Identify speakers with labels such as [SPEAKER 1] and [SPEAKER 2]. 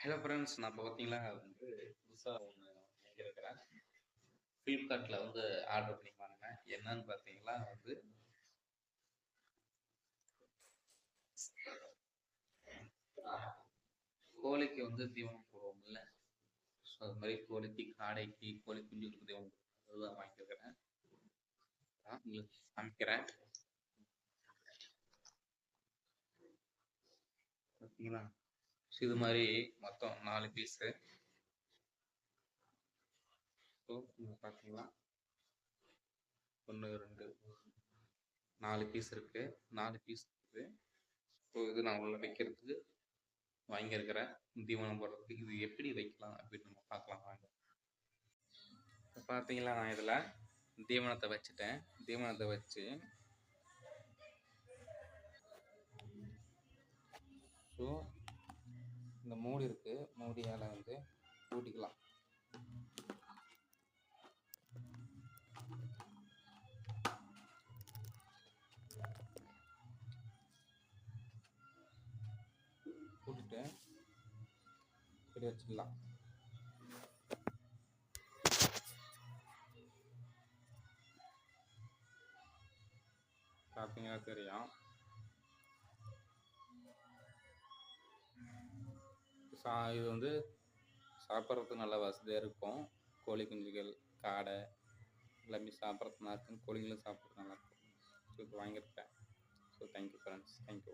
[SPEAKER 1] Hello friends நான் இப்போ பார்த்தீங்களா வந்து புதுசாக ஒன்று வாங்கியிருக்கிறேன். ஃப்ளிப்கார்ட்டில் வந்து ஆர்டர் பண்ணி வாங்கினேன் என்னன்னு பார்த்தீங்களா வந்து கோழிக்கு வந்து தீவனம் போடுவோம்ல. ஸோ அது மாதிரி கோழிக்கு காடைக்கு கோழி குஞ்சுகளுக்கு தீவனம் அதுதான் வாங்கியிருக்கிறேன். உங்களுக்கு காமிக்கிறேன். பார்த்தீங்களா இது மாதிரி மொத்தம் நாலு பீஸு ஸோ நீங்கள் பார்த்தீங்களா ஒன்று ரெண்டு நாலு பீஸ் இருக்கு. நாலு பீஸ் இருக்குது ஸோ இது நான் உள்ள வைக்கிறதுக்கு வாங்கியிருக்கிறேன். தீவனம் போடுறதுக்கு. இது எப்படி வைக்கலாம் அப்படின்னு நம்ம பார்க்கலாம் வாங்க. இப்போ பார்த்தீங்களா நான் இதில் தீவனத்தை வச்சுட்டேன். தீவனத்தை வச்சு ஸோ இந்த மூடி இருக்கு. மூடியால் வந்து கூட்டிக்கலாம் கூட்டிட்டு இப்படி வச்சுக்கலாம். பார்த்தீங்கன்னா தெரியும். சா இது வந்து சாப்பிட்றதுக்கு நல்ல வசதியாக இருக்கும். கோழி குஞ்சுகள் காடை எல்லாமே சாப்பிட்றது நல்லா இருக்கும். கோழிங்களும் சாப்பிட்றதுக்கு நல்லா இருக்கும். ஸோ இப்போ வாங்கியிருக்கேன் ஸோ தேங்க்யூ ஃப்ரெண்ட்ஸ் தேங்க்யூ